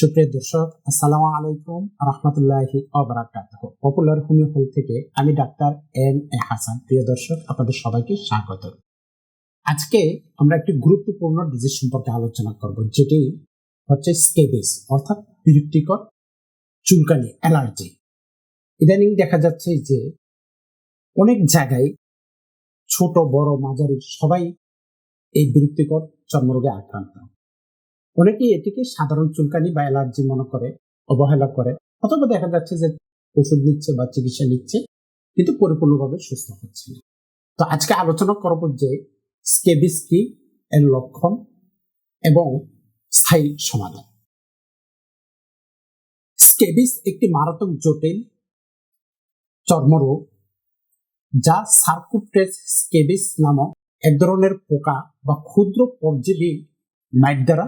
সুপ্রিয় দর্শক, আসসালামু আলাইকুম রহমতুল্লাহি পপুলার হোমিও হল থেকে আমি ডাক্তার এম এ হাসান। প্রিয় দর্শক, আপনাদের সবাইকে স্বাগত। আজকে আমরা একটি গুরুত্বপূর্ণ ডিজিজ সম্পর্কে আলোচনা করব, যেটি হচ্ছে স্কেবিস অর্থাৎ বিরক্তিকর চুলকানি অ্যালার্জি ইদানিং দেখা যাচ্ছে যে অনেক জায়গায় ছোট, বড়, মাঝারি সবাই এই বিরক্তিকর চর্মরোগে আক্রান্ত। অনেকেই এটিকে সাধারণ চুলকানি বা অ্যালার্জি মনে করে, অবহেলা করে, অথবা দেখা যাচ্ছে যে ওষুধ নিচ্ছে বা চিকিৎসা নিচ্ছে, কিন্তু পরিপূর্ণভাবে সুস্থ হচ্ছে না। তো আজকে আলোচনা করব যে স্কেবিস কি এর লক্ষণ এবং স্থায়ী সমাধান। স্কেবিস একটি মারাত্মক জটিল চর্মরোগ, যা সার্কুপ্টেস স্কেবিস নামক এক ধরনের পোকা বা ক্ষুদ্র পরজীবী মাইট দ্বারা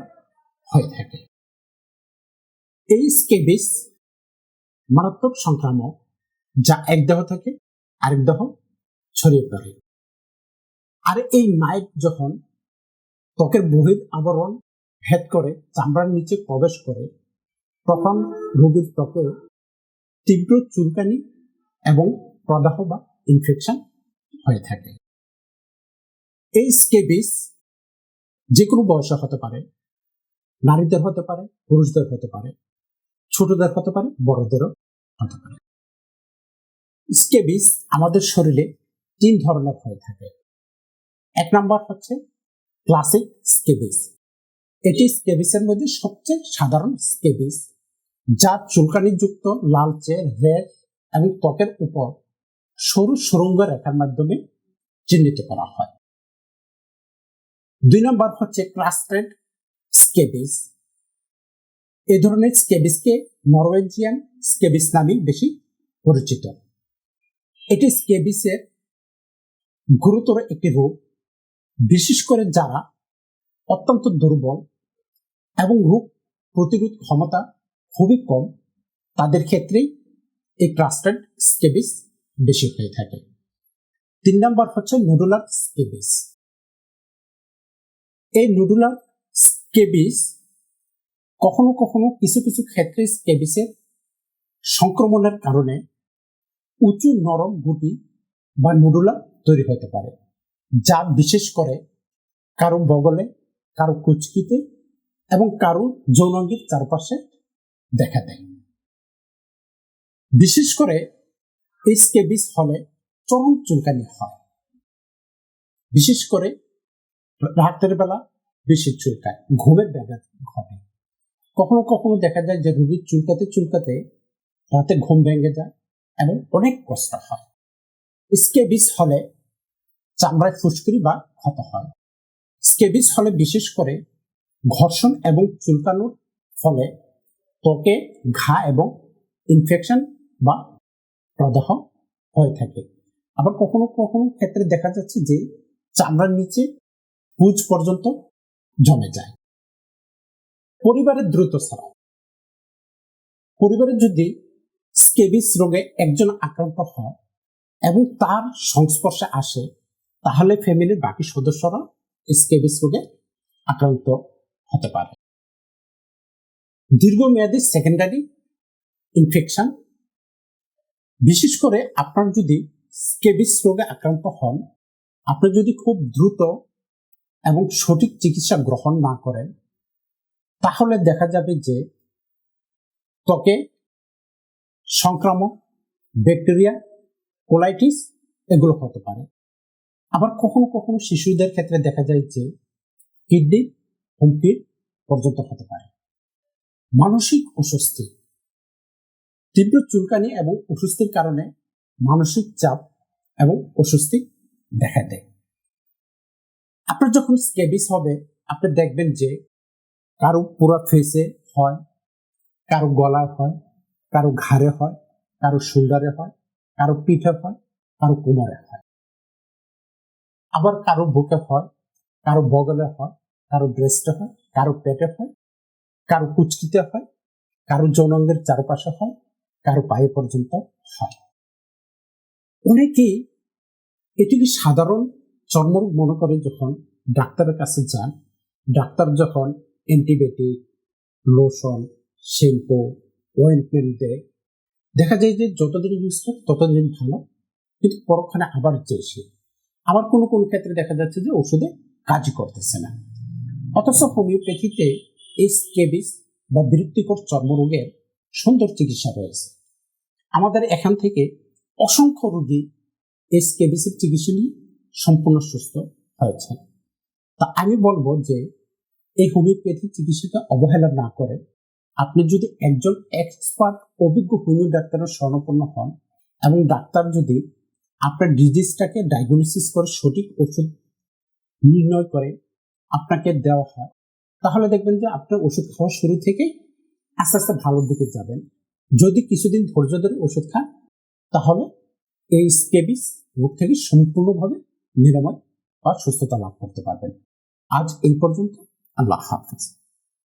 হয়ে থাকে। এই স্কেবিস মারাত্মক সংক্রামক যা এক দেহ থেকে আরেক দেহ ছড়িয়ে পড়ে। আর এই মাইট যখন ত্বকের বহির আবরণ ভেদ করে চামড়ার নিচে প্রবেশ করে, তখন রোগীর ত্বকে তীব্র চুলকানি এবং প্রদাহ বা ইনফেকশন হয়ে থাকে। এই স্কেবিস যে কোনো বয়সে হতে পারে। নারীদের হতে পারে, পুরুষদের হতে পারে, ছোটদের হতে পারে, বড়দেরও হতে পারে। স্কেবিস আমাদের শরীরে তিন ধরনের হয়ে থাকে। এক নম্বর হচ্ছে ক্লাসিক স্কেবিস। এটি স্কেবিসের মধ্যে সবচেয়ে সাধারণ স্কেবিস, যা চুলকানিযুক্ত লালচে রেড এবং ত্বকের উপর সরু সুরঙ্গ রেখার মাধ্যমে চিহ্নিত করা হয়। দুই নম্বর হচ্ছে ক্লাস্টেড স্কেবিস। এ ধরনের স্কেবিসকে নরওয়েজিয়ান স্কেবিস নামে বেশি পরিচিত। এটি স্কেবিসের গুরুতর একটি রোগ। বিশেষ করে যারা অত্যন্ত দুর্বল এবং রোগ প্রতিরোধ ক্ষমতা খুবই কম, তাদের ক্ষেত্রেই এই ক্লাস্টার্ড স্কেবিস বেশি হয়ে থাকে। তিন নম্বর হচ্ছে নুডুলার স্কেবিস। এই নুডুলার স্কেবিস কখনো কখনো কিছু কিছু ক্ষেত্রে স্কেবিসের সংক্রমণের কারণে উঁচু নরম গুটি বা নুডুলা তৈরি হতে পারে, যা বিশেষ করে কারও বগলে, কারও কুচকিতে এবং কারও যৌনাঙ্গির চারপাশে দেখা দেয়। বিশেষ করে এই স্কেবিস হলে চরম চুলকানি হয়। বিশেষ করে রাতের বেলা বেশি চুলকায়, ঘুমের ব্যাঘাত ঘটে। কখনো কখনো দেখা যায় যে রুগীর চুলকাতে চুলকাতে রাতে ঘুম ভেঙে যায় এবং অনেক কষ্ট হয়। স্কেবিস হলে চামড়ায় ফুসকুরি বা ক্ষত হয়। স্কেবিস হলে বিশেষ করে ঘর্ষণ এবং চুলকানোর ফলে ত্বকে ঘা এবং ইনফেকশন বা প্রদাহ হয়ে থাকে। আবার কখনো কখনো ক্ষেত্রে দেখা যাচ্ছে যে চামড়ার নিচে পুজ পর্যন্ত জমে যায়। পরিবারের দ্রুত ছড়ায় পরিবারে যদি স্কেবিস রোগে একজন আক্রান্ত হয় এবং তার সংস্পর্শে আসে, তাহলে ফ্যামিলির বাকি সদস্যরা স্কেবিস রোগে আক্রান্ত হতে পারে। দীর্ঘমেয়াদী সেকেন্ডারি ইনফেকশন বিশেষ করে আপনার যদি স্কেবিস রোগে আক্রান্ত হন, আপনি যদি খুব দ্রুত এবং সঠিক চিকিৎসা গ্রহণ না করেন, তাহলে দেখা যাবে যে ত্বকে সংক্রামক ব্যাকটেরিয়া, কোলাইটিস এগুলো হতে পারে। আবার কখনো কখনো শিশুদের ক্ষেত্রে দেখা যায় যে কিডনি হুমকির পর্যন্ত হতে পারে। মানসিক অস্বস্তি, তীব্র চুলকানি এবং অস্বস্তির কারণে মানসিক চাপ এবং অস্বস্তি দেখা দেয়। আপনার যখন স্কেবিস হবে আপনি দেখবেন যে কারও পুরো ফেসে হয় কারও গলায় হয় কারও ঘাড়ে হয় কারও শোল্ডারে হয় কারও পিঠে হয় কারও কোমরে হয় আবার কারও বুকে হয় কারও বগলে হয় কারও ব্রেস্টে হয় কারও পেটে হয় কারও কুচকিতে হয় কারও যৌনাঙ্গের চারপাশে হয় কারও পায়ে পর্যন্ত হয় অনেকেই এটিকে সাধারণ চর্মরোগ মনে করে যখন ডাক্তারের কাছে যান। ডাক্তার যখন অ্যান্টিবায়োটিক, লোশন, শ্যাম্পু ওয়েন্টমেন্ট দেয়, দেখা যায় যে যতদিন ইউজ করে, ততদিন ভালো। কিন্তু পরক্ষণে আবার চেয়েছে আবার কোনো কোনো ক্ষেত্রে দেখা যাচ্ছে যে ওষুধে কাজই করতেছে না। অথচ হোমিওপ্যাথিতে এই স্কেবিস বা বিরক্তিকর চর্মরোগের সুন্দর চিকিৎসা রয়েছে। আমাদের এখান থেকে অসংখ্য রোগী এই স্কেবিসের চিকিৎসা নিয়ে সম্পূর্ণ সুস্থ হয়েছে তা আমি বলব যে, এই হোমিওপ্যাথি চিকিৎসাকে অবহেলা না করে আপনি যদি একজন এক্সপার্ট অভিজ্ঞ হোমিও ডাক্তারের স্বর্ণপন্ন হন এবং ডাক্তার যদি আপনার ডিজিজটাকে ডায়াগনোসিস করে, সঠিক ওষুধ নির্ণয় করে আপনাকে দেওয়া হয়, তাহলে দেখবেন যে আপনার ওষুধ খাওয়া শুরু থেকে আস্তে আস্তে ভালোর দিকে যাবেন। যদি কিছুদিন ধৈর্য ধরে ওষুধ খান, তাহলে এই স্কেবিস রোগ থেকে সম্পূর্ণভাবে নিরাময় বা সুস্থতা লাভ করতে পারবেন। আজ এই পর্যন্ত আল্লাহ হাফিজ।